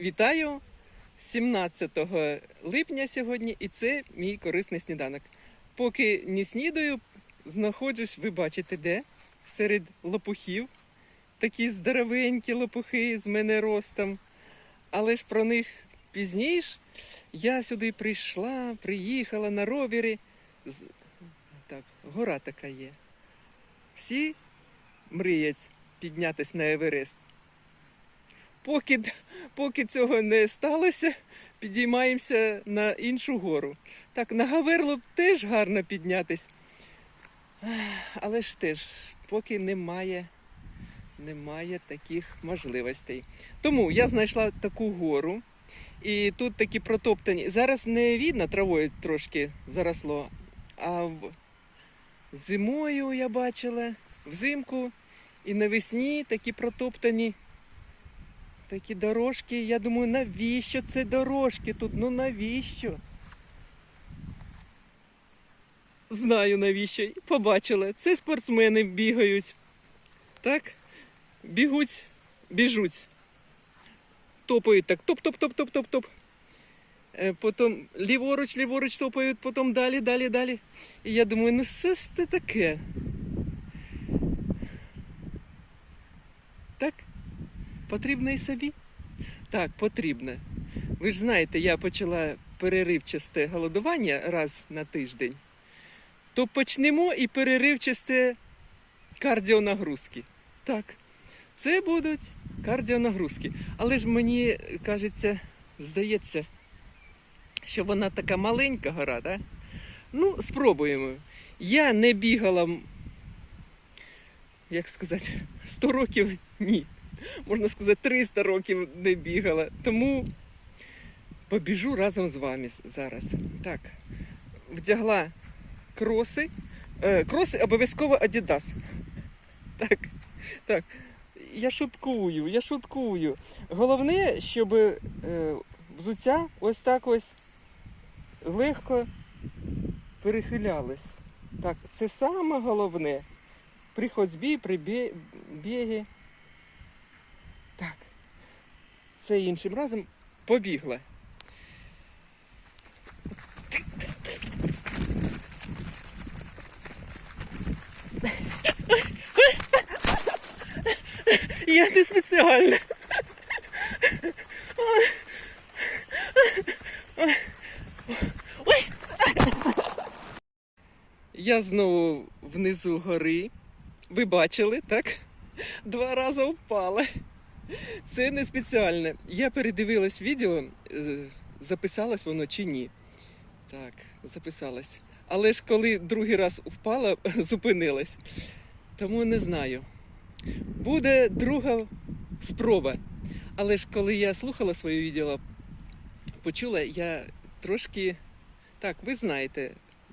Вітаю 17 липня сьогодні, і це мій корисний сніданок. Поки не снідаю, знаходжусь, ви бачите, де? Серед лопухів. Такі здоровенькі лопухи з мене ростом. Але ж про них пізніше я сюди прийшла, приїхала на ровері. Так, гора така є. Всі мріють піднятися на Еверест. Поки, поки цього не сталося, підіймаємося на іншу гору. Так, на Гаверлу теж гарно піднятись. Але ж теж, поки немає, немає таких можливостей. Тому я знайшла таку гору, і тут такі протоптані. Зараз не видно, травою трошки заросло, а зимою я бачила, взимку і навесні такі протоптані Такі дорожки, я думаю, навіщо це дорожки тут? Ну навіщо? Знаю навіщо. Побачила. Це спортсмени бігають. Так? Бігуть, біжуть. Топають так. Топ-топ-топ-топ-топ-топ. Е, Потім ліворуч, ліворуч топають, потім далі, далі, далі. І я думаю, ну що ж це таке? Так? Потрібно і собі? Так, потрібно. Ви ж знаєте, я почала переривчасте голодування раз на тиждень. То почнемо і переривчасте кардіонагрузки. Так, це будуть кардіонагрузки. Але ж мені кажеться, здається, що вона така маленька гора, так? Ну, спробуємо. Я не бігала, як сказати, 100 років ні можна сказати, 300 років не бігала. Тому побіжу разом з вами зараз. Так, вдягла кроси. Е, кроси обов'язково Adidas. Так, так. Я шуткую, я шуткую. Головне, щоб е, взуття ось так ось легко перехилялось. Так, це саме головне. При ходьбі, при бігі. Так. Це іншим разом побігла. Я не спеціально. Я знову внизу гори. Ви бачили, так? Два рази впала. Це не спеціально. Я передивилась відео, е, записалось воно чи ні. Так, записалась. Але ж коли другий раз впала, зупинилась. Тому не знаю. Буде друга спроба. Але ж коли я слухала своє відео, почула, я трошки. Так, ви знаєте,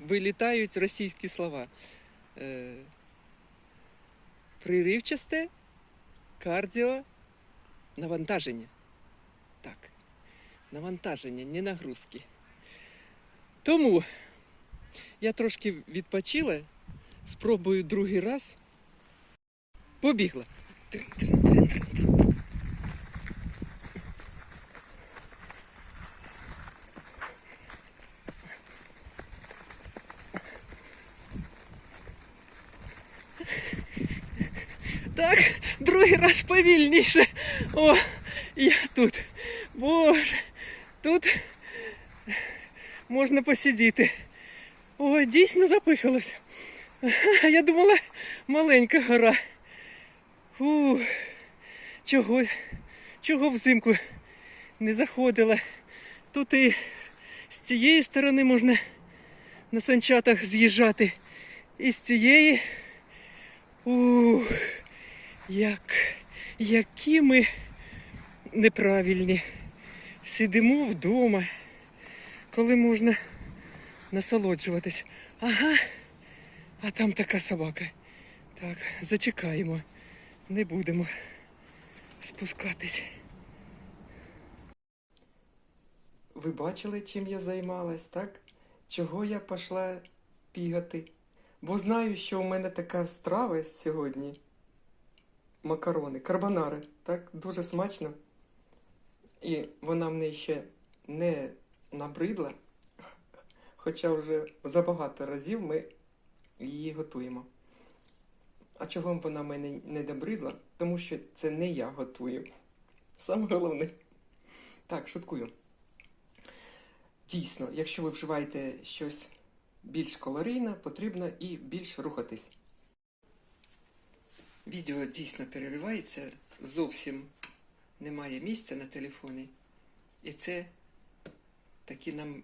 вилітають російські слова. Е, Приривчасте, кардіо, Навантаження. Так. Навантаження, не нагрузки. Тому я трошки відпочила, спробую другий раз. Побігла. Так, другий раз повільніше. О, я тут. Боже, тут можна посидіти. О, дійсно запихалося. Я думала, маленька гора. Фу, чого, чого взимку не заходила. Тут і з цієї сторони можна на санчатах з'їжджати. І з цієї. Ух, як, які ми неправильні. Сидимо вдома, коли можна насолоджуватись. Ага, а там така собака. Так, зачекаємо. Не будемо спускатись. Ви бачили, чим я займалась, так? Чого я пішла бігати? Бо знаю, що у мене така страва сьогодні. Макарони, карбонари, так? Дуже смачно. І вона мені ще не набридла, хоча вже забагато разів ми її готуємо. А чого вона мене не набридла? Тому що це не я готую. Саме головне. Так, шуткую. Дійсно, якщо ви вживаєте щось більш калорійне, потрібно і більш рухатись. Відео дійсно переривається, зовсім немає місця на телефоні. І це такі нам.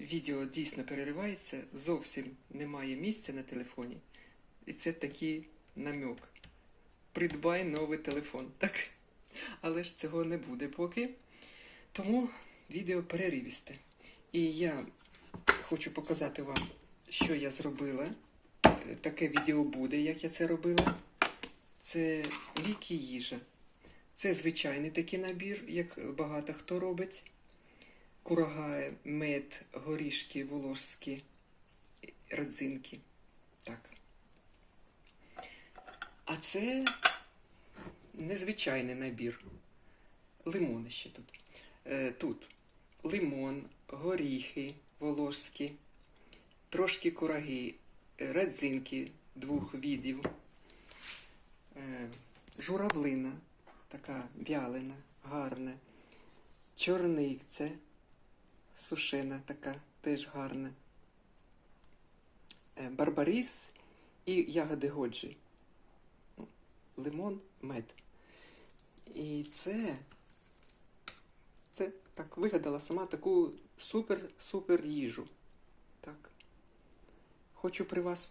Відео дійсно переривається, зовсім немає місця на телефоні. І це такий намек. Придбай новий телефон. Так? Але ж цього не буде поки. Тому відео переривісте. І я хочу показати вам, що я зробила. Таке відео буде, як я це робила. Це ліки їжа. Це звичайний такий набір, як багато хто робить. Курага, мед, горішки, волошські, родзинки. Так. А це незвичайний набір. Лимони ще тут. Е, Тут лимон, горіхи волошські, трошки кураги, родзинки двох видів, е, журавлина, така вялена, гарна, чорниця, сушена така, теж гарна, е, барбарис і ягоди годжі. Ну, Лимон, мед. І це це так вигадала сама таку супер-супер їжу. Так. Хочу при вас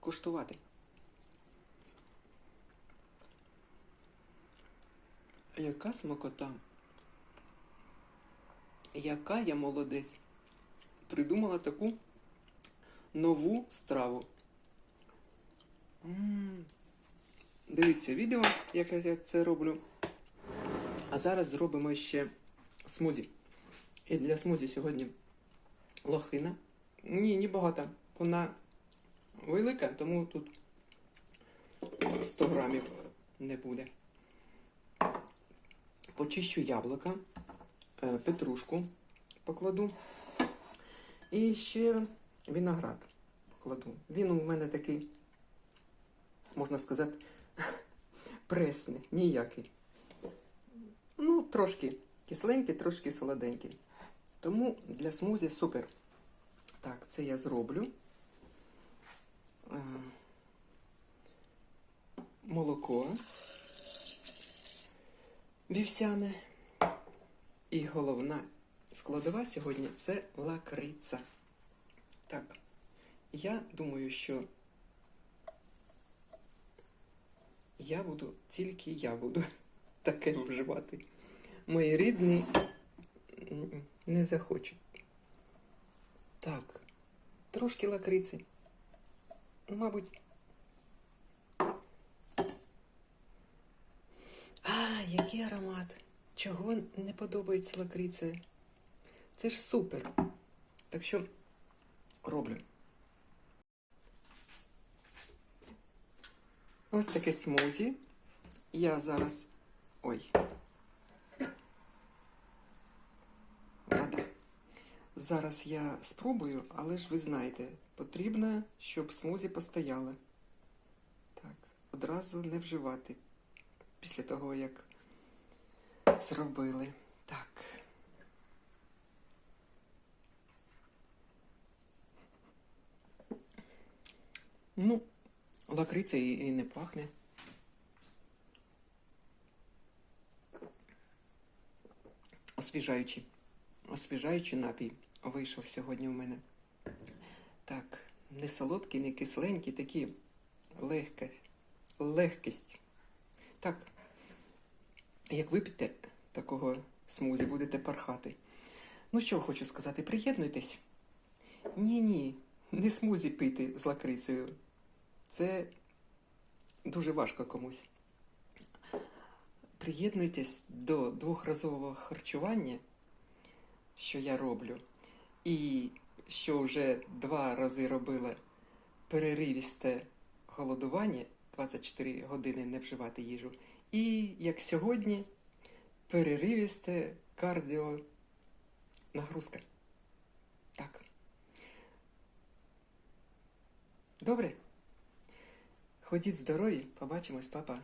куштувати. Яка смакота? Яка я молодець? Придумала таку нову страву. М. Дивіться відео, як я це роблю. А зараз зробимо ще смузі. І для смузі сьогодні лохина. Ні, не багато. Вона велика, тому тут 100 грамів не буде. Почищу яблука, е, петрушку покладу. І ще виноград покладу. Він у мене такий, можна сказати, пресний, ніякий. Ну, трошки кисленький, трошки солоденький. Тому для смузі супер. Так, це я зроблю. Е, Молоко вівсяне. І головна складова сьогодні це лакриця. Так, я думаю, що я буду, тільки я буду таке вживати. Мої рідні не захочуть. Так, трошки лакриці. Мабуть. А, який аромат. Чого не подобається лакриця? Це ж супер. Так що роблю. Ось таке смузі. Я зараз. Ой. Зараз я спробую, але ж ви знаєте, потрібно, щоб смузі постояли. Так, одразу не вживати. Після того, як зробили. Так. Ну, лакриця і, не пахне. Освіжаючий. Освіжаючий напій вийшов сьогодні у мене. Так, не солодкий, не кисленький, такі легка, легкість. Так, як вип'єте такого смузі, будете пархати. Ну що хочу сказати, приєднуйтесь. Ні, ні, не смузі пити з лакрицею. Це дуже важко комусь. Приєднуйтесь до двохразового харчування, що я роблю, і що вже два рази робила переривісте голодування 24 години не вживати їжу, і як сьогодні переривісте кардіо нагрузка. Так. Добре. Ходіть здорові, побачимось, папа.